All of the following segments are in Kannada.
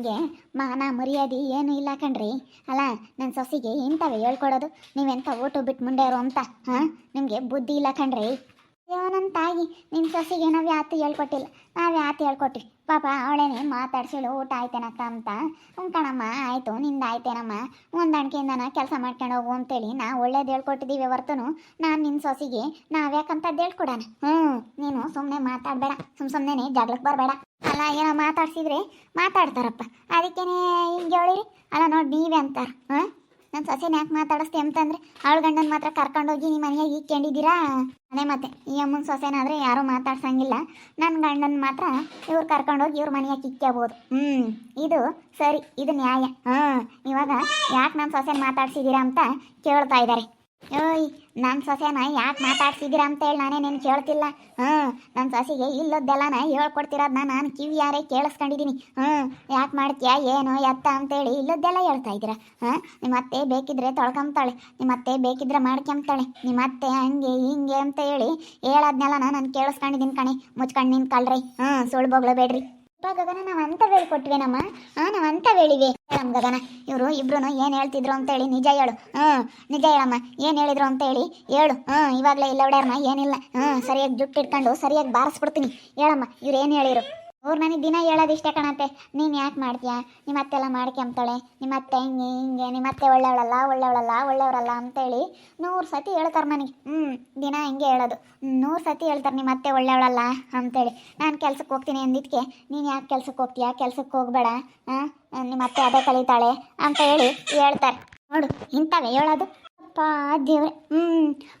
ನಿಮಗೆ ಮಾನ, ಮರ್ಯಾದೆ ಏನೂ ಇಲ್ಲ ಕಣ್ರಿ. ಅಲ್ಲ ನನ್ನ ಸೊಸಿಗೆ ಇಂಥವೇ ಹೇಳ್ಕೊಡೋದು. ನೀವೆಂಥ ಓಟು ಬಿಟ್ಟು ಮುಂಡೆರು ಅಂತ, ಹಾಂ? ನಿಮಗೆ ಬುದ್ಧಿ ಇಲ್ಲ ಕಣ್ರಿ. ಅಯ್ಯೋ ನನ್ನ ತಾಯಿ ನಿಮ್ಮ ಸೊಸಿಗೆ ನಾವು ಯಾತು ಹೇಳ್ಕೊಟ್ಟಿಲ್ಲ. ನಾವು ಯಾತು ಹೇಳ್ಕೊಟ್ವಿ. ಪಾಪ, ಅವಳೇನೆ ಮಾತಾಡ್ಸಿಳು, ಊಟ ಆಯ್ತೇನಕ್ಕ ಅಂತ. ಹ್ಞೂ ಕಣಮ್ಮ, ಆಯಿತು, ನಿಂದ ಆಯ್ತೇನಮ್ಮ. ಹೊಂದಾಣಿಕೆಯಿಂದನ ಕೆಲಸ ಮಾಡ್ಕೊಂಡು ಹೋಗು ಅಂತೇಳಿ ನಾ ಒಳ್ಳೇದು ಹೇಳ್ಕೊಟ್ಟಿದ್ದೀವಿ ಹೊರ್ತನು. ನಾನು ನಿನ್ನ ಸೊಸಿಗೆ ನಾವ್ಯಾಕಂತದ್ದು ಹೇಳ್ಕೊಡೋಣ? ಹ್ಞೂ ನೀನು ಸುಮ್ಮನೆ ಮಾತಾಡಬೇಡ. ಸುಮ್ಮ ಸುಮ್ಮನೆ ಜಗಳಕ್ಕೆ ಬರಬೇಡ. ಅಲ್ಲ, ಏನೋ ಮಾತಾಡ್ಸಿದ್ರೆ ಮಾತಾಡ್ತಾರಪ್ಪ. ಅದಕ್ಕೇನೆ ಹಿಂಗೆ ಹೇಳಿರಿ. ಅಲ್ಲ, ನೋಡಿ, ನೀವೇ ಅಂತಾರೆ. ಹಾಂ? ನನ್ನ ಸೊಸೆನ ಯಾಕೆ ಮಾತಾಡಿಸ್ತೆ ಅಂತಂದ್ರೆ ಅವಳ ಗಂಡನ ಮಾತ್ರ ಕರ್ಕೊಂಡೋಗಿ ನಿಮ್ಮ ಮನೆಯಾಗ ಇಕ್ಕೊಂಡಿದ್ದೀರಾ ಅದೇ ಮತ್ತೆ, ಈ ಅಮ್ಮನ ಸೊಸೆನಾದ್ರೆ ಯಾರೂ ಮಾತಾಡ್ಸಂಗಿಲ್ಲ. ನನ್ನ ಗಂಡನ ಮಾತ್ರ ಇವ್ರು ಕರ್ಕೊಂಡೋಗಿ ಇವ್ರ ಮನೆಯಾಗ ಇಕ್ಕೋಬೋದು ಹ್ಞೂ ಇದು ಸರಿ, ಇದು ನ್ಯಾಯ. ಹಾಂ, ಇವಾಗ ಯಾಕೆ ನನ್ನ ಸೊಸೆನ ಮಾತಾಡ್ಸಿದ್ದೀರಾ ಅಂತ ಕೇಳ್ತಾ ಇದ್ದಾರೆ ಓಯ್ ನನ್ನ ಸೊಸೆನ ಯಾಕೆ ಅಂತ ಹೇಳಿ ನಾನೇ ನೀನು ಕೇಳ್ತಿಲ್ಲ. ಹ್ಞೂ ನನ್ನ ಸೊಸೆಗೆ ಇಲ್ಲದ್ದೆಲ್ಲನ ಹೇಳ್ಕೊಡ್ತಿರೋದನ್ನ ನಾನು ಕಿವಿ ಯಾರೇ ಕೇಳಿಸ್ಕೊಂಡಿದ್ದೀನಿ ಹ್ಞೂ, ಯಾಕೆ ಮಾಡ್ತೀಯಾ, ಏನು, ಎತ್ತ ಅಂತೇಳಿ ಇಲ್ಲದ್ದೆಲ್ಲ ಹೇಳ್ತಾ ಇದ್ದೀರಾ? ಹಾಂ ನಿಮ್ಮ ಅತ್ತೆ ಬೇಕಿದ್ರೆ ತೊಳ್ಕೊಂತಾಳೆ ನಿಮ್ಮ ಅತ್ತೆ ಬೇಕಿದ್ರೆ ಮಾಡ್ಕೊಂತಾಳೆ ನಿಮ್ಮ ಅತ್ತೆ ಹಂಗೆ ಹಿಂಗೆ ಅಂತ ಹೇಳಿ ಹೇಳೋದ್ನೆಲ್ಲ ನಾನು ಕೇಳಿಸ್ಕೊಂಡಿದ್ದೀನಿ ಕಣೆ, ಮುಚ್ಕೊಂಡು ನಿಂತ್ಕೊಳ್ರಿ. ಹ್ಞೂ, ಸುಳ್ಳು ಬೊಗಳಬೇಡ್ರಿ ಅಪ್ಪ ಗಗನ, ನಾವು ಅಂತ ಹೇಳ್ಕೊಟ್ವೇನಮ್ಮ ಹಾ ನಾವು ಅಂತ ಹೇಳಿವೆ. ಹೇಳಮ್ಮ ಗಗನ. ಇವರು ಇಬ್ರು ಏನು ಹೇಳ್ತಿದ್ರು ಅಂತ ಹೇಳಿ, ನಿಜ ಹೇಳು. ಹ್ಞೂ ನಿಜ ಹೇಳಮ್ಮ. ಏನು ಹೇಳಿದ್ರು ಅಂತ ಹೇಳಿ, ಹೇಳು. ಹ್ಞೂ ಇವಾಗಲೇ ಇಲ್ಲ ಹೊಡ್ಯಾರಮ್ಮ ಏನಿಲ್ಲ. ಹ್ಞೂ ಸರಿಯಾಗಿ ಜುಟ್ಟು ಇಟ್ಕೊಂಡು ಸರಿಯಾಗಿ ಬಾರಿಸ್ಬಿಡ್ತೀನಿ. ಹೇಳಮ್ಮ, ಇವ್ರು ಏನು ಹೇಳಿರು ಅವ್ರು ನನಗೆ ದಿನ ಹೇಳೋದು ಇಷ್ಟೇ ಕಣತ್ತೆ. ನೀನು ಯಾಕೆ ಮಾಡ್ತೀಯಾ? ನಿಮ್ಮ ಅತ್ತೆಲ್ಲ ಮಾಡ್ಕೊಂಬ್ತಾಳೆ ನಿಮ್ಮ ಅತ್ತೆ ಹಿಂಗೆ ಹಿಂಗೆ ನಿಮ್ಮ ಅತ್ತೆ ಒಳ್ಳೆಯವಳಲ್ಲ ಒಳ್ಳೆಯವಳಲ್ಲ ಒಳ್ಳೆಯವರಲ್ಲ ಅಂತೇಳಿ ನೂರು ಸತಿ ಹೇಳ್ತಾರೆ ನನಗೆ ಹ್ಞೂ ದಿನ ಹಿಂಗೆ ಹೇಳೋದು. ನೂರು ಸತಿ ಹೇಳ್ತಾರೆ ನಿಮ್ಮ ಅತ್ತೆ ಒಳ್ಳೆಯವಳಲ್ಲ ಅಂತೇಳಿ. ನಾನು ಕೆಲ್ಸಕ್ಕೆ ಹೋಗ್ತೀನಿ ಅಂದಿದ್ದಕ್ಕೆ ನೀನು ಯಾಕೆ ಕೆಲ್ಸಕ್ಕೆ ಹೋಗ್ತೀಯಾ? ಕೆಲ್ಸಕ್ಕೆ ಹೋಗಬೇಡ ಹಾಂ ನಿಮ್ಮ ಅತ್ತೆ ಅದೇ ಕಲಿತಾಳೆ ಅಂತ ಹೇಳಿ ಹೇಳ್ತಾರೆ. ನೋಡು, ಇಂಥವೇ ಹೇಳೋದು. ಅಪ್ಪ, ದೇವ್ರೆ. ಹ್ಞೂ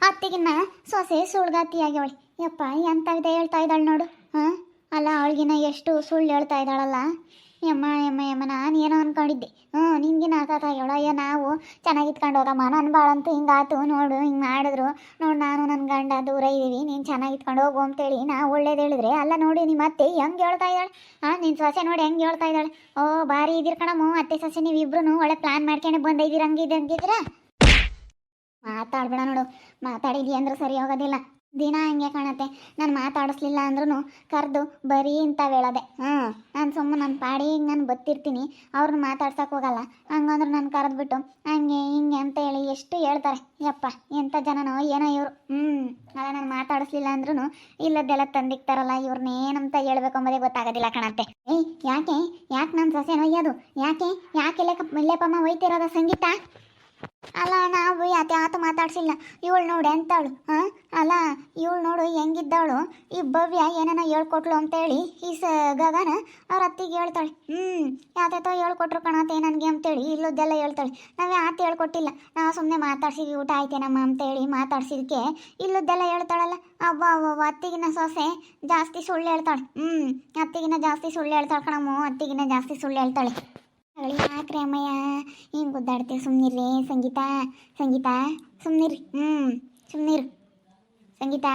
ಅತ್ತಿಗಿನ್ನ ಸೊಸೆ ಸುಳ್ಗಾತಿ ಆಗ್ಯವಳೆ ಯಪ್ಪ ಎಂಥವಿದೆ ಹೇಳ್ತಾ ಇದ್ದಾಳೆ ನೋಡು ಹಾಂ ಅಲ್ಲ ಅವಳಿಗಿನ ಎಷ್ಟು ಸುಳ್ಳು ಹೇಳ್ತಾ ಇದ್ದಾಳಲ್ಲ? ಯಮ್ಮ ಯಮ್ಮ ಯಮ್ಮ, ನಾನು ಏನೋ ಅನ್ಕೊಂಡಿದ್ದೆ. ಹ್ಞೂ ನಿನ್ಗಿನ ಆಗ್ಯಾಳ ಅಯ್ಯೋ, ನಾವು ಚೆನ್ನಾಗಿ ಇಟ್ಕೊಂಡು ಹೋಗಮ್ಮ. ನನ್ನ ಬಾಳಂತೂ ಹಿಂಗಾತು ನೋಡು, ಹಿಂಗೆ ಮಾಡಿದ್ರು. ನೋಡು, ನಾನು ನನ್ನ ಗಂಡ ದೂರ ಇದ್ದೀವಿ ನೀನು ಚೆನ್ನಾಗಿ ಇಟ್ಕೊಂಡು ಹೋಗು ಅಂತೇಳಿ ನಾವು ಒಳ್ಳೇದು ಹೇಳಿದ್ರೆ, ಅಲ್ಲ ನೋಡಿ ನಿಮ್ಮ ಅತ್ತೆ ಹೆಂಗೆ ಹೇಳ್ತಾ ಇದ್ದಾಳೆ? ಹಾಂ ನಿನ್ನ ಸೊಸೆ ನೋಡಿ ಹೆಂಗೆ ಹೇಳ್ತಾ ಇದ್ದಾಳೆ? ಓ, ಭಾರಿ ಇದ್ದೀರ ಕಣಮ್ಮ, ಅತ್ತೆ ಸೊಸೆ ನೀವಿಬ್ರು ಒಳ್ಳೆ ಪ್ಲ್ಯಾನ್ ಮಾಡ್ಕೊಂಡು ಬಂದಿದ್ದೀರ ಹಂಗಿದ್ದು ಹಂಗಿದ್ದೀರಾ ಮಾತಾಡ್ಬೇಡ ನೋಡು ಮಾತಾಡಿದ್ವಿ ಅಂದ್ರೆ ಸರಿ ಹೋಗೋದಿಲ್ಲ. ದಿನ ಹಂಗೆ ಕಾಣತ್ತೆ. ನಾನು ಮಾತಾಡಿಸ್ಲಿಲ್ಲ ಅಂದ್ರೂ ಕರೆದು ಬರೀ ಇಂಥ ಹೇಳೋದೆ. ಹ್ಞೂ ನಾನು ಸುಮ್ಮನೆ ನನ್ನ ಹಿಂಗೆ ನಾನು ಬತ್ತಿರ್ತೀನಿ ಅವ್ರನ್ನ ಮಾತಾಡ್ಸೋಕೆ ಹೋಗಲ್ಲ. ಹಂಗಂದ್ರೆ ನಾನು ಕರೆದ್ಬಿಟ್ಟು ಹಂಗೆ ಹಿಂಗೆ ಅಂತ ಹೇಳಿ ಎಷ್ಟು ಹೇಳ್ತಾರೆ. ಯಪ್ಪ ಎಂಥ ಜನನೋ ಏನೋ ಇವರು. ಹ್ಞೂ ಅಲ್ಲ ನಾನು ಮಾತಾಡಿಸ್ಲಿಲ್ಲ ಅಂದ್ರೂ ಇಲ್ಲದ್ದೆಲ್ಲ ತಂದಿಕ್ತಾರಲ್ಲ ಇವ್ರನ್ನೇನಂತ ಹೇಳ್ಬೇಕು ಅಂಬೋದೇ ಗೊತ್ತಾಗೋದಿಲ್ಲ ಕಾಣತ್ತೆ. ಏಯ್, ಯಾಕೆ? ಯಾಕೆ ನನ್ನ ಸೊಸೆ ಒಯ್ಯೋದು ಯಾಕೆ? ಯಾಕೆ ಲೆಕ್ಕ ಇಲ್ಲೇಪಮ್ಮ ಒಯ್ತಿರೋದ ಸಂಗೀತ? ಅಲ್ಲ, ನಾವು ಯಾತೆ ಆತ ಮಾತಾಡ್ಸಿಲ್ಲ. ಇವಳು ನೋಡು ಎಂತಾಳು ಹಾ ಅಲ್ಲ, ಇವಳು ನೋಡು ಹೆಂಗಿದ್ದಾಳು. ಈ ಭವ್ಯ ಏನೇನೋ ಹೇಳ್ಕೊಟ್ಲು ಅಂತೇಳಿ ಈ ಸ ಗಗನ ಅವ್ರ ಅತ್ತಿಗೆ ಹೇಳ್ತಾಳೆ. ಹ್ಞೂ ಯಾತೇತೋ ಹೇಳ್ಕೊಟ್ರು ಕಣತೆ ನನಗೆ ಅಂತೇಳಿ, ಇಲ್ಲದ್ದೆಲ್ಲ ಹೇಳ್ತಾಳೆ. ನಾವು ಯಾತ ಹೇಳ್ಕೊಟ್ಟಿಲ್ಲ. ನಾವು ಸುಮ್ಮನೆ ಮಾತಾಡ್ಸಿದ್ವಿ, ಊಟ ಆಯ್ತೇನಮ್ಮ ಅಂತೇಳಿ ಮಾತಾಡ್ಸಿದ್ಕೆ ಇಲ್ಲದ್ದೆಲ್ಲ ಹೇಳ್ತಾಳಲ್ಲ. ಅವ್ವ ಅವ್ವ ಅತ್ತಿಗಿನ ಸೊಸೆ ಜಾಸ್ತಿ ಸುಳ್ಳು ಹೇಳ್ತಾಳೆ. ಹ್ಞೂ ಅತ್ತಿಗಿನ ಜಾಸ್ತಿ ಸುಳ್ಳು ಹೇಳ್ತಾಳೆ ಕಣಮ್ಮ ಅತ್ತಿಗಿನ ಜಾಸ್ತಿ ಸುಳ್ಳು ಹೇಳ್ತಾಳೆ. ಯಾಕ್ರಿ ಅಮ್ಮಯ್ಯ ಗುದ್ದಾಡ್ತೀವಿ ಸುಮ್ಮನಿರ್ರಿ ಸಂಗೀತ ಸಂಗೀತ ಸುಮ್ಮನಿರಿ ಹ್ಞೂ ಸುಮ್ಮನಿರು ಸಂಗೀತ,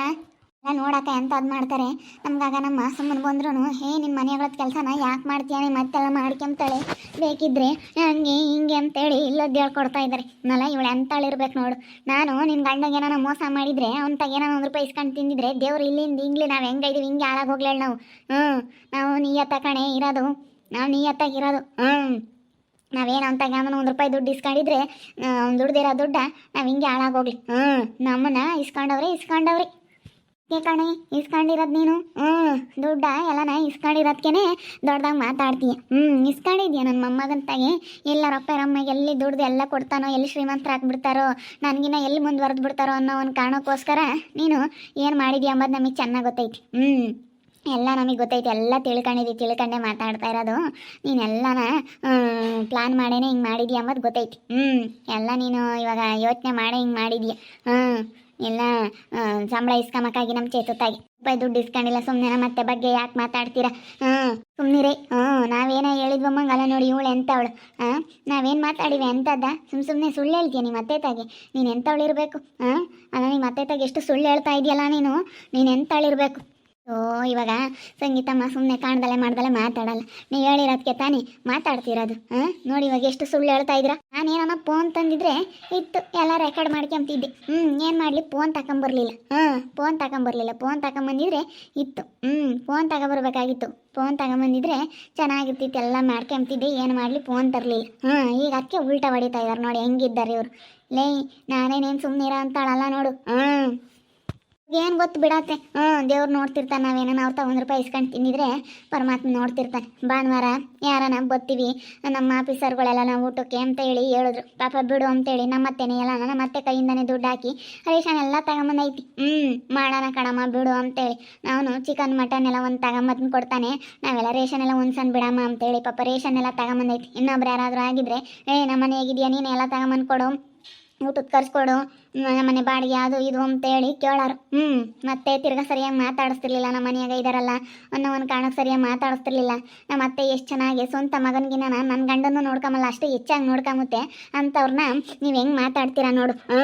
ಎಲ್ಲ ಎಂತ ಅದು ಮಾಡ್ತಾರೆ. ನಮ್ಗಾಗ ನಮ್ಮ ಸುಮ್ಮನೆ ಬಂದ್ರು ಹೇ ನಿನ್ನ ಮನೆಗಳದ ಕೆಲಸನ ಯಾಕೆ ಮಾಡ್ತೀಯ? ನಿಮ್ಮ ಮತ್ತೆಲ್ಲ ಮಾಡ್ಕೊಂತಾಳೆ ಬೇಕಿದ್ರೆ ಹಂಗೆ ಹಿಂಗೆ ಅಂತೇಳಿ ಇಲ್ಲದ್ದು ಹೇಳ್ಕೊಡ್ತಾ ಇದ್ದಾರೆ ನಲ್ಲ ಇವಳು ಎಂತಾಳಿರ್ಬೇಕು ನೋಡು. ನಾನು ನಿನ್ನ ಗಂಡಗೆ ಏನಾನ ಮೋಸ ಮಾಡಿದರೆ ಅವ್ನ ತಗೇನೋ ಒಂದು ರೂಪಾಯಿ ಇಸ್ಕೊಂಡು ತಿಂದಿದ್ರೆ, ದೇವ್ರು ಇಲ್ಲಿಂದ ಹಿಂಗ್ಲಿ ನಾವು ಹೆಂಗ ಇದೀವಿ, ಹಿಂಗೆ ಹಾಳಾಗಿ ಹೋಗ್ಲೇಳು ನಾವು. ಹ್ಞೂ ನಾವು ನೀಯತ್ತ ಕಣೆ ಇರೋದು. ನಾವು ನೀಯತ್ತಾಗಿರೋದು ಹ್ಞೂ ನಾವೇನು ಅಂತ ಯಾವನ ಒಂದು ರೂಪಾಯಿ ದುಡ್ಡು ಇಸ್ಕೊಂಡಿದ್ರೆ ದುಡ್ದಿರೋ ದುಡ್ಡ ನಾವು ಹಿಂಗೆ ಹಾಳಾಗೋಗ್ಲಿ. ಹ್ಞೂ, ನಮ್ಮನ್ನ ಇಸ್ಕೊಂಡವ್ರೆ, ಇಸ್ಕೊಂಡವ್ರಿ. ಕಣೆ, ಇಸ್ಕೊಂಡಿರೋದು ನೀನು? ಹ್ಞೂ, ದುಡ್ಡ ಎಲ್ಲನ ಇಸ್ಕೊಂಡಿರೋದ್ಕೇನೆ ದೊಡ್ಡದಾಗಿ ಮಾತಾಡ್ತೀಯ. ಹ್ಞೂ, ಇಸ್ಕೊಂಡಿದ್ಯಾ ನನ್ನ ಮೊಮ್ಮಗಂತಾಗೆ ಎಲ್ಲ ರೊಪ್ಪ ರಮ್ಮಗೆ ಎಲ್ಲಿ ದುಡ್ದು ಎಲ್ಲ ಕೊಡ್ತಾನೋ, ಎಲ್ಲಿ ಶ್ರೀಮಂತರ ಹಾಕ್ಬಿಡ್ತಾರೋ ನನಗಿನ್ನ ಎಲ್ಲಿ ಮುಂದುವರೆದು ಬಿಡ್ತಾರೋ ಅನ್ನೋ ಒಂದು ಕಾರಣಕ್ಕೋಸ್ಕರ ನೀನು ಏನು ಮಾಡಿದ್ಯಾ ಅಂಬೋದು ನಮಗೆ ಚೆನ್ನಾಗಿ ಗೊತ್ತೈತಿ. ಹ್ಞೂ. ಎಲ್ಲ ನಮಗೆ ಗೊತ್ತೈತೆ, ಎಲ್ಲ ತಿಳ್ಕೊಂಡಿದ್ದಿ ತಿಳ್ಕೊಂಡೆ ಮಾತಾಡ್ತಾ ಇರೋದು. ನೀನೆಲ್ಲನ ಪ್ಲಾನ್ ಮಾಡೇನೆ, ಹಿಂಗೆ ಮಾಡಿದ್ಯಾ ಅಂಬೋದು ಗೊತ್ತೈತಿ. ಹ್ಞೂ ಎಲ್ಲ ನೀನು ಇವಾಗ ಯೋಚನೆ ಮಾಡೇ ಹಿಂಗೆ ಮಾಡಿದ್ಯಾ? ಹ್ಞೂ ಎಲ್ಲ ಸಂಬಳ ಇಸ್ಕೊಂಬಕ್ಕಾಗಿ ನಮ್ಮ ಚೇತುತ್ತಾಗಿ. ರೂಪಾಯಿ ದುಡ್ಡು ಇಸ್ಕೊಂಡಿಲ್ಲ ಸುಮ್ಮನೆ ಮತ್ತೆ ಬಗ್ಗೆ ಯಾಕೆ ಮಾತಾಡ್ತೀರಾ? ಹ್ಞೂ ಸುಮ್ಮನಿರಿ ಹ್ಞೂ ನಾವೇನೋ ಅಲ್ಲ ನೋಡಿ, ಇವಳು ಎಂಥವಳು ಹಾಂ, ನಾವೇನು ಮಾತಾಡಿವಿ ಎಂಥದ್ದ ಸುಮ್ಮ ಸುಮ್ಮನೆ ಸುಳ್ಳು ಹೇಳ್ತೀಯ ನಿಮ್ಮ ಅತ್ತೆ ತಾಗಿ? ನೀನು ಎಂಥವಳಿರಬೇಕು ಹಾಂ, ಅಲ್ಲ ನಿಮ್ಮ ಅತ್ತೆ ತಾಗಿ ಎಷ್ಟು ಸುಳ್ಳು ಹೇಳ್ತಾ ಇದೆಯಲ್ಲ ನೀನು? ನೀನು ಎಂಥಳಿರಬೇಕು ಓ, ಇವಾಗ ಸಂಗೀತಮ್ಮ ಸುಮ್ಮನೆ ಕಾಣ್ದಲೆ ಮಾಡ್ದಲೆ ಮಾತಾಡಲ್ಲ. ನೀವು ಹೇಳಿರೋದಕ್ಕೆ ತಾನೇ ಮಾತಾಡ್ತಿರೋದು ಹಾಂ ನೋಡಿ ಇವಾಗ ಎಷ್ಟು ಸುಳ್ಳು ಹೇಳ್ತಾ ಇದ್ದಿರ. ನಾನು ಏನಮ್ಮ ಫೋನ್ ತಂದಿದ್ರೆ ಇತ್ತು, ಎಲ್ಲ ರೆಕಾರ್ಡ್ ಮಾಡ್ಕೊಂತಿದ್ದೆ. ಹ್ಞೂ ಏನು ಮಾಡಲಿ ಫೋನ್ ತಗೊಂಬರ್ಲಿಲ್ಲ. ಹಾಂ ಫೋನ್ ತಗೊಂಬರ್ಲಿಲ್ಲ. ಫೋನ್ ತಗೊಂಬಂದಿದ್ರೆ ಇತ್ತು. ಹ್ಞೂ ಫೋನ್ ತಗೊಂಬರ್ಬೇಕಾಗಿತ್ತು. ಫೋನ್ ತಗೊಂಬಂದಿದ್ರೆ ಚೆನ್ನಾಗಿರ್ತಿತ್ತು, ಎಲ್ಲ ಮಾಡ್ಕೊಂತಿದ್ದೆ, ಏನು ಮಾಡಲಿ ಫೋನ್ ತರಲಿಲ್ಲ. ಹಾಂ, ಈಗ ಅದಕ್ಕೆ ಉಲ್ಟಾ ಹೊಡಿತಾ ಇದ್ದಾರೆ ನೋಡಿ, ಹೆಂಗಿದ್ದಾರೆ ಇವರು. ಲೇ, ನಾನೇನೇನು ಸುಮ್ಮನಿರ ಅಂತಾಳಲ್ಲ ನೋಡು. ಹಾಂ ಏನು ಗೊತ್ತು ಬಿಡತ್ತೆ? ಹ್ಞೂ, ದೇವ್ರು ನೋಡ್ತಿರ್ತಾನೆ ನಾವೇನೋ ಅವ್ರು ತಗೊಂಡ್ ರೂಪಾಯಿ ಇಸ್ಕೊಂಡು ತಿಂದಿದ್ರೆ ಪರಮಾತ್ಮ ನೋಡ್ತಿರ್ತಾನೆ. ಭಾನುವಾರ ಯಾರನ ಬತ್ತೀವಿ, ನಮ್ಮ ಆಫೀಸರ್ಗಳೆಲ್ಲ ನಾವು ಊಟಕ್ಕೆ ಅಂತ ಹೇಳಿ ಹೇಳಿದ್ರು. ಪಾಪ ಬಿಡು ಅಂತೇಳಿ ನಮ್ಮ ಅತ್ತೆನೇ ಎಲ್ಲ ನಮ್ಮ ಅತ್ತೆ ಕೈಯಿಂದನೇ ದುಡ್ಡು ಹಾಕಿ ರೇಷನ್ ಎಲ್ಲ ತಗೊಂಬಂದೈತಿ. ಹ್ಞೂ, ಮಾಡೋಣ ಕಣಮ್ಮ, ಬಿಡು ಅಂತೇಳಿ ನಾನು ಚಿಕನ್ ಮಟನ್ ಎಲ್ಲ ಒಂದು ತಗೊಂಬಂದು ಕೊಡ್ತಾನೆ. ನಾವೆಲ್ಲ ರೇಷನ್ ಎಲ್ಲ ಒಂದ್ಸನ್ ಬಿಡಮ್ಮ ಅಂತೇಳಿ ಪಾಪ ರೇಷನ್ ಎಲ್ಲ ತಗೊಂಬಂದೈತಿ. ಇನ್ನೊಬ್ರು ಯಾರಾದರೂ ಆಗಿದ್ರೆ, ಏ, ನಮ್ಮ ಮನೆ ಹೇಗಿದ್ಯಾ, ನೀನು ಎಲ್ಲ ತಗೊಂಬಂದು ಕೊಡು ಊಟಕ್ಕೆ ಕರ್ಸ್ಕೊಡು. ನಮ್ಮ ಮನೆ ಬಾಡಿಗೆ ಅದು ಇದು ಅಂತೇಳಿ ಕೇಳಾರು. ಹ್ಞೂ ಮತ್ತೆ ತಿರ್ಗಾ ಸರಿಯಾಗಿ ಮಾತಾಡಿಸ್ತಿರ್ಲಿಲ್ಲ ನಮ್ಮ ಮನೆಯಾಗ ಇದಾರಲ್ಲ ಅನ್ನೋ ಒಂದು ಕಾರಣಕ್ಕೆ ಸರಿಯಾಗಿ ಮಾತಾಡಿಸ್ತಿರ್ಲಿಲ್ಲ. ನಮ್ಮ ಅತ್ತೆ ಎಷ್ಟು ಚೆನ್ನಾಗಿ ಸ್ವಂತ ಮಗನಿಗಿನ ನನ್ನ ಗಂಡನ್ನು ನೋಡ್ಕೊಂಬಲ್ಲ ಅಷ್ಟೇ ಹೆಚ್ಚಾಗಿ ನೋಡ್ಕೊಂಬುತ್ತೆ ಅಂಥವ್ರನ್ನ ನೀವು ಹೆಂಗೆ ಮಾತಾಡ್ತೀರಾ ನೋಡು. ಹ್ಞೂ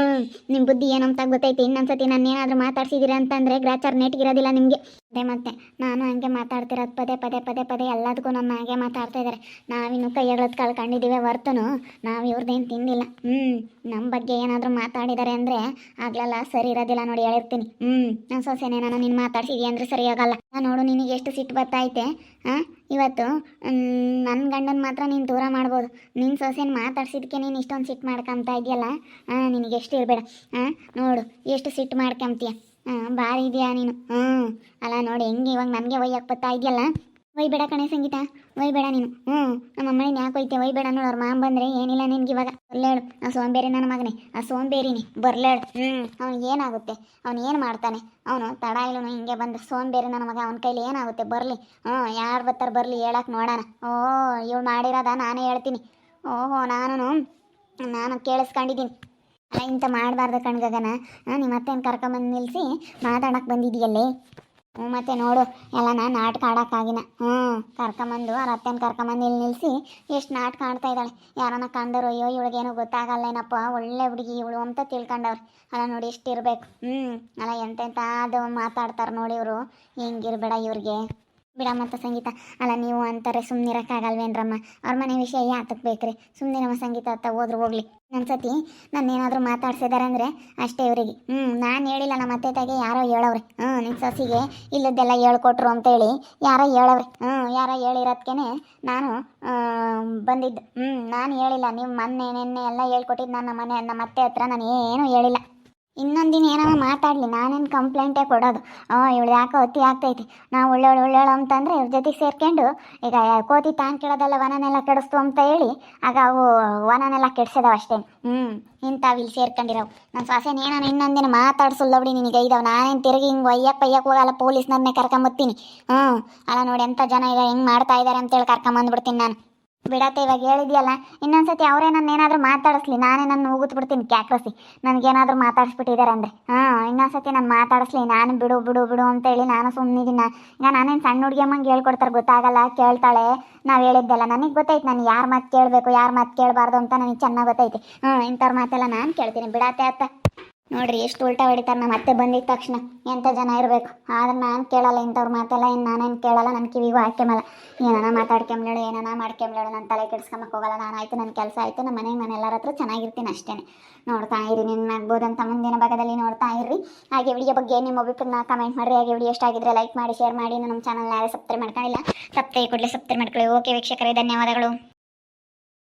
ನಿಮ್ಮ ಬುದ್ಧಿ ಏನು ಅಂತ ಗೊತ್ತೈತಿ, ಇನ್ನೊಂದ್ಸತಿ ನಾನು ಏನಾದರೂ ಮಾತಾಡ್ಸಿದ್ದೀರಾ ಅಂತಂದರೆ ಗ್ರಾಚಾರ್ ನೆಟ್ಗಿರೋದಿಲ್ಲ ನಿಮಗೆ. ಅದೇ ಮತ್ತೆ, ನಾನು ಹಂಗೆ ಮಾತಾಡ್ತಿರೋದು ಪದೇ ಪದೇ ಪದೇ ಪದೇ ಎಲ್ಲದಕ್ಕೂ ನನ್ನ ಹಾಗೆ ಮಾತಾಡ್ತಾ ಇದ್ದಾರೆ ನಾವಿನ್ನು ಕೈ ಎಳದ್ ಕಳ್ಕೊಂಡಿದ್ದೀವಿ ಹೊರ್ತನು, ನಾವು ಇವ್ರದ್ದೇನು ತಿಂದಿಲ್ಲ. ಹ್ಞೂ ನಮ್ಮ ಬಗ್ಗೆ ಏನಾದರೂ ಮಾತಾಡಿದ್ದಾರೆ ಅಂದರೆ ಆಗ್ಲಲ್ಲ, ಸರಿ ಇರೋದಿಲ್ಲ ನೋಡಿ, ಹೇಳಿರ್ತೀನಿ. ಹ್ಞೂ ನಾನು ಸೊಸೆನೇ, ನಾನು ನೀನು ಮಾತಾಡ್ಸಿದ್ಯಾ ಅಂದರೆ ಸರಿ ಆಗಲ್ಲ. ನೋಡು, ನಿನಗೆ ಎಷ್ಟು ಸಿಟ್ಟು ಬರ್ತಾಯ್ತೆ ಇವತ್ತು ನನ್ನ ಗಂಡನ ಮಾತ್ರ ನೀನು ದೂರ ಮಾಡ್ಬೋದು. ನಿನ್ನ ಸೊಸೆನ ಮಾತಾಡ್ಸಿದ್ಕೆ ನೀನು ಇಷ್ಟೊಂದು ಸಿಟ್ಟು ಮಾಡ್ಕೊಂತ ಇದೆಯಲ್ಲ? ಹಾಂ ನಿನಗೆ ಎಷ್ಟು ಇರಬೇಡ ಹಾಂ ನೋಡು, ಎಷ್ಟು ಸಿಟ್ಟು ಮಾಡ್ಕೊಂತೀಯ ಹಾಂ ಭಾರಿ ಇದೆಯಾ ನೀನು? ಹ್ಞೂ ಅಲ್ಲ ನೋಡಿ, ಹೆಂಗೆ ಇವಾಗ ನನಗೆ ಒಯ್ಯಕ್ಕೆ ಬರ್ತಾ ಇದೆಯಲ್ಲ? ಒಯ್ಬೇಡ ಕಣೆ ಸಂಗೀತ ಒಯ್ಬೇಡ ನೀನು. ಹ್ಞೂ ನಮ್ಮ ಅಮ್ಮನ ಯಾಕೆ ಒಯ್ತೆ ಒಯ್ಬೇಡ ನೋಡು, ಅವ್ರ ಮಾಮ ಬಂದರೆ ಏನಿಲ್ಲ ನಿನ್ಗೆ ಇವಾಗ. ಬರ್ಲೇಳು ಆ ಸೋಂಬೇರಿ ನನ್ನ ಮಗನೇ, ಆ ಸೋಂಬೇರಿನಿ ಬರ್ಲೇಳು ಹ್ಞೂ ಅವ್ನಿಗೆ ಏನಾಗುತ್ತೆ, ಅವ್ನು ಏನು ಮಾಡ್ತಾನೆ, ಅವನು ತಡ ಇಲ್ಲನು ಹಿಂಗೆ ಬಂದ ಸೋಂಬೇರಿ ನನ್ನ ಮಗ, ಅವನ ಕೈಲಿ ಏನಾಗುತ್ತೆ, ಬರಲಿ. ಹ್ಞೂ ಯಾರು ಬರ್ತಾರೆ ಬರಲಿ ಹೇಳಕ್ಕೆ ನೋಡೋಣ. ಓ, ಇವಳು ಮಾಡಿರೋದ ನಾನೇ ಹೇಳ್ತೀನಿ. ಓಹೋ ನಾನು ನಾನು ಕೇಳಿಸ್ಕೊಂಡಿದ್ದೀನಿ. ಅಲ್ಲ ಇಂಥ ಮಾಡಬಾರ್ದು ಕಣ್ಗಗನ. ನಿಮ್ಮ ಅತ್ತೆನ ಕರ್ಕೊಂಬಂದು ನಿಲ್ಲಿಸಿ ಮಾತಾಡಕ್ಕೆ ಬಂದಿದೆಯಲ್ಲೇ ಹ್ಞೂ ಮತ್ತೆ ನೋಡು, ಎಲ್ಲನ ನಾಟಕ ಆಡೋಕ್ಕಾಗಿನ ಹ್ಞೂ ಕರ್ಕೊಂಬಂದು, ಅವ್ರ ಅತ್ತೆನ ಕರ್ಕೊಂಬಂದು ಇಲ್ಲಿ ನಿಲ್ಲಿಸಿ ಎಷ್ಟು ನಾಟಕ ಆಡ್ತಾ ಇದ್ದಾಳೆ. ಯಾರನ್ನ ಕಂಡರು, ಅಯ್ಯೋ, ಇವಳಿಗೇನು ಗೊತ್ತಾಗಲ್ಲೇನಪ್ಪ, ಒಳ್ಳೆ ಹುಡುಗಿ ಇವಳು ಅಂತ ತಿಳ್ಕೊಂಡವ್ರು. ಅಲ್ಲ ನೋಡಿ ಎಷ್ಟಿರ್ಬೇಕು ಹ್ಞೂ ಅಲ್ಲ ಎಂತೆಂಥ ಅದು ಮಾತಾಡ್ತಾರೆ ನೋಡಿ ಇವರು. ಹಿಂಗಿರ್ಬೇಡ ಇವ್ರಿಗೆ. ಬಿಡ ಅಂತ ಸಂಗೀತ. ಅಲ್ಲ, ನೀವು ಅಂತಾರೆ ಸುಮ್ಮನಿರಕ್ಕಾಗಲ್ವೇನ್ರಮ್ಮ ಅವ್ರ ಮನೆ ವಿಷಯ ಯಾತಕ್ಕೆ ಬೇಕ್ರಿ? ಸುಮ್ಮನಿರಮ್ಮ ಸಂಗೀತ ಅತ್ತ ಹೋದ್ರು ಹೋಗ್ಲಿ. ಒಂದ್ಸತಿ ಏನಾದರೂ ಮಾತಾಡ್ಸಿದಾರೆ ಅಂದರೆ ಅಷ್ಟೇ ಇವರಿಗೆ ಹ್ಞೂ ನಾನು ಹೇಳಿಲ್ಲ, ನಮ್ಮ ಅತ್ತೆ ತಾಗೆ ಯಾರೋ ಹೇಳವ್ರೆ. ಹ್ಞೂ ನಿನ್ನ ಸೊಸಿಗೆ ಇಲ್ಲದೆಲ್ಲ ಹೇಳ್ಕೊಟ್ರು ಅಂತೇಳಿ ಯಾರೋ ಹೇಳವ್ರೆ. ಹ್ಞೂ ಯಾರೋ ಹೇಳಿರೋದಕ್ಕೆ ನಾನು ಬಂದಿದ್ದು. ಹ್ಞೂ ನಾನು ಹೇಳಿಲ್ಲ, ನೀವು ಮೊನ್ನೆ, ನಿನ್ನೆ ಎಲ್ಲ ಹೇಳ್ಕೊಟ್ಟಿದ್ದು ನಾನು ನಮ್ಮ ಮನೆ, ನಮ್ಮ ಅತ್ತೆ ಹತ್ರ ನಾನು ಏನೂ ಹೇಳಿಲ್ಲ. ಇನ್ನೊಂದಿನ ಏನೋ ಮಾತಾಡಲಿ, ನಾನೇನು ಕಂಪ್ಲೇಂಟೇ ಕೊಡೋದು. ಇವಳು ಯಾಕೋ ಅತಿ ಆಗ್ತೈತಿ. ನಾವು ಒಳ್ಳೆಯವಳು ಒಳ್ಳೆಯವಳು ಅಂತಂದರೆ ಇವ್ರ ಜೊತೆಗೆ ಸೇರ್ಕೊಂಡು, ಈಗ ಕೋತಿ ತಾನು ಕೇಳೋದಲ್ಲ, ವನನೆಲ್ಲ ಕೆಡಿಸ್ತು ಅಂತ ಹೇಳಿ, ಆಗ ಅವು ವನನೆಲ್ಲ ಕೆಡ್ಸಿದಾವ ಅಷ್ಟೇ. ಹ್ಞೂ ಇಂಥವು ಇಲ್ಲಿ ಸೇರ್ಕೊಂಡಿರವು. ನನ್ನ ಸೊಸೆನ ಏನಾನ ಇನ್ನೊಂದಿನ ಮಾತಾಡ್ಸಲ್ಲ ಬಿಡಿ ನಿನಗೆ. ಇದಾವೆ ನಾನೇನು ತಿರುಗಿ ಹಿಂಗೆ ಒಯ್ಯಕ್ಕೆ ಒಯ್ಯಕ್ಕೆ ಹೋಗಲ್ಲ ಪೊಲೀಸ್ನನ್ನೇ ಕರ್ಕೊಂಬತ್ತೀನಿ. ಹ್ಞೂ ಅಲ್ಲ ನೋಡಿ ಎಂಥ ಜನ ಈಗ ಹೆಂಗೆ ಮಾಡ್ತಾ ಇದ್ದಾರೆ ಅಂತೇಳಿ ಕರ್ಕೊಂಬಂದ್ಬಿಡ್ತೀನಿ ನಾನು. ಬಿಡತ್ತೆ, ಇವಾಗ ಹೇಳಿದ್ಯಲ್ಲ, ಇನ್ನೊಂದ್ಸತಿ ಅವರೇ ನನ್ನ ಏನಾದರೂ ಮಾತಾಡಿಸ್ಲಿ, ನಾನೇ ನನ್ನ ಹೋಗುತ್ತ ಬಿಡ್ತೀನಿ, ಕ್ಯಾಕ್ರಸಿ. ನನಗೇನಾದರೂ ಮಾತಾಡಿಸ್ಬಿಟ್ಟಿದ್ದಾರೆ ಅಂದರೆ. ಹಾಂ, ಇನ್ನೊಂದ್ಸತಿ ನಾನು ಮಾತಾಡಿಸ್ಲಿ, ನಾನು ಬಿಡು ಬಿಡು ಬಿಡು ಅಂತೇಳಿ ನಾನು ಸುಮ್ಮನಿದ್ದೀನಿ ಈಗ ನಾನೇನು ಸಣ್ಣ ಹುಡುಗಿ ಅಮ್ಮಂಗೆ ಹೇಳ್ಕೊಡ್ತಾರೆ ಗೊತ್ತಾಗಲ್ಲ, ಕೇಳ್ತಾಳೆ. ನಾವು ಹೇಳಿದ್ದೆಲ್ಲ, ನನಗೆ ಗೊತ್ತೈತೆ ನಾನು ಯಾರ ಮಾತು ಕೇಳಬೇಕು, ಯಾರ ಮಾತು ಕೇಳಬಾರ್ದು ಅಂತ ನನಗೆ ಚೆನ್ನಾಗಿ ಗೊತ್ತೈತೆ ಹ್ಞೂ ಇಂಥವ್ರ ಮಾತೆಲ್ಲ ನಾನು ಕೇಳ್ತೀನಿ. ಬಿಡತ್ತೆ ಅತ್ತ. ನೋಡ್ರಿ, ಎಷ್ಟು ಉಲ್ಟಾ ಹೊಡಿತಾರೆ ನಮ್ಮ ಮತ್ತೆ ಬಂದಿದ್ದ ತಕ್ಷಣ. ಎಂಥ ಜನ ಇರಬೇಕು? ಆದ್ರೆ ನಾನು ಕೇಳಲ್ಲ ಇಂಥವ್ರ ಮಾತೆಲ್ಲ ಇನ್ನು ನಾನೇನು ಕೇಳಲ್ಲ ನನ್ನ ಕಿವಿಗೂ ಹಾಕ್ಯಮಲ್ಲ ಏನಾನ ಮಾತಾಡ್ಕೊಂಬ್ಲೇಳು ಏನಾನ ಮಾಡ್ಕೊಂಬ್ಲೇಳು ನನ್ನ ತಲೆ ಕೆಡ್ಸ್ಕೊಂಬಕ್ಕೆ ಹೋಗಲ್ಲ, ನಾನು ಆಯ್ತು ನನ್ನ ಕೆಲಸ ಆಯಿತು ನಮ್ಮ ಮನೆಗೆ ನಾನು ಎಲ್ಲರ ಹತ್ರ ಚೆನ್ನಾಗಿರ್ತೀನಿ ಅಷ್ಟೇ. ನೋಡ್ತಾ ಇರಿ ನಿನ್ನ ಅಂತ ಮುಂದಿನ ಭಾಗದಲ್ಲಿ ನೋಡ್ತಾ ಇರ್ರಿ. ಹಾಗೆ ವಿಡಿಯೋ ಬಗ್ಗೆ ನಿಮ್ಮ ಅಭಿಪ್ರಾಯ ಕಮೆಂಟ್ ಮಾಡಿರಿ. ಹಾಗೆ ವಿಡಿಯೋ ಇಷ್ಟ ಆಗಿದ್ರೆ ಲೈಕ್ ಮಾಡಿ ಶೇರ್ ಮಾಡಿ. ನಮ್ಮ ಚಾನಲ್ ಯಾರೇ ಸಬ್ಸ್ಕ್ರೈಬ್ ಮಾಡ್ಕೊಂಡಿಲ್ಲ. ಸಬ್ಸ್ಕ್ರೈಬ್ ಕೂಡಲೇ ಸಬ್ಸ್ಕ್ರೈಬ್ ಮಾಡ್ಕೊಳ್ಳಿ. ಓಕೆ ವೀಕ್ಷಕರೇ, ಧನ್ಯವಾದಗಳು.